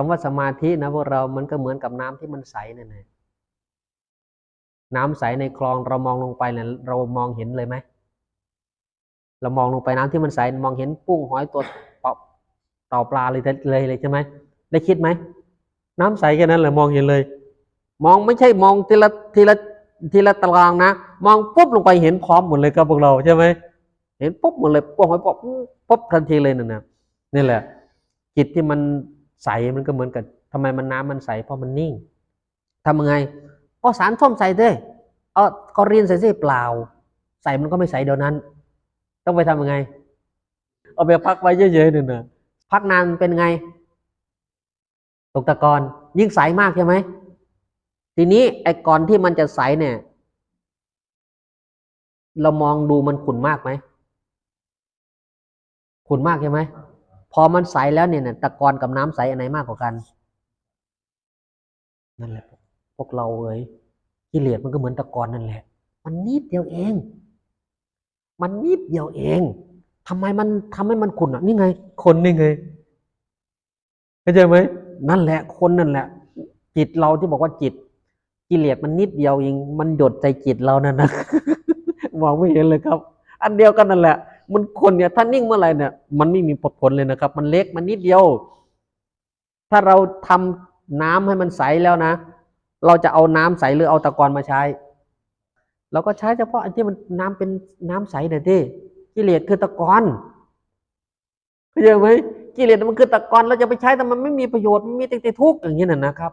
คำว่าสมาธินะพวกเรา มันก็เหมือนกับน้ำที่มันใสนั่นแหละน้ำใสในคลองเรามองลงไปเนี่ยเรามองเห็นเลยไหมเรามองลงไปน้ำที่มันใสมองเห็นกุ้งหอยตัวเปาต่าปลาเลยเลยเลยใช่ไหมได้คิดไหมน้ำใสแค่นั้นแหละมองเห็นเลย มองไม่ใช่มองทีละทีละทีละตารางนะ มองปุ๊บลงไปเห็นพร้อมหมดเลยครับพวกเราใช่ไหมเห็นปุ๊บหมดเลยปุ๊บหอยปุ๊บปุ๊บทันทีเลยนั่นนะนี่แหละจิตที่มัน ใสมันก็เหมือนกับทำไมมันน้ำมันใสเพราะมันนิ่งทำยังไงก็สารส้มใส่เด้เอาก็เรียนใส่สิเปล่า ใส่มันก็ไม่ใสเดี๋ยวนั้น ต้องไปทำยังไง เอาไปพักไว้เยอะๆหนึ่งนะพักนานเป็นไง ตกตะกอนยิ่งใสมากใช่ไหมทีนี้ไอ้ก่อนที่มันจะใสเนี่ย เรามองดูมันขุ่นมากไหมขุ่นมากใช่ไหม พอมันใสแล้วเนี่ยนะตะกอนกับน้ำใสอันไหนมากกว่ากัน นั่นแหละ พวกเราเอ้ยกิเลสมันก็เหมือนตะกอนนั่นแหละ มันนิดเดียวเอง มันนิดเดียวเองทำไมมันทำให้มันขุ่นอะนี่ไง คนนี่ไงเข้าใจไหมนั่นแหละ คนนั่นแหละ จิตเราที่บอกว่าจิต กิเลสมันนิดเดียวเอง มันหยดใจจิตเรานั่นนะมองไม่เห็นเลยครับ อันเดียวกันนั่นแหละ มันคนเนี่ยถ้านิ่งเมื่อไหร่เนี่ยมันไม่มีผลเลยนะครับ มันเล็กมันนิดเดียว ถ้าเราทำน้ำให้มันใสแล้วนะ เราจะเอาน้ำใสหรือเอาตะกอนมาใช้เราก็ใช้เฉพาะอันที่มันน้ำเป็นน้ำใสเด็ดดิกิเลสคือตะกอนเข้าใจไหมกิเลสมันคือตะกอนเราจะไปใช้แต่มันไม่มีประโยชน์มันมีแต่ทุกข์อย่างนี้น่ะนะครับ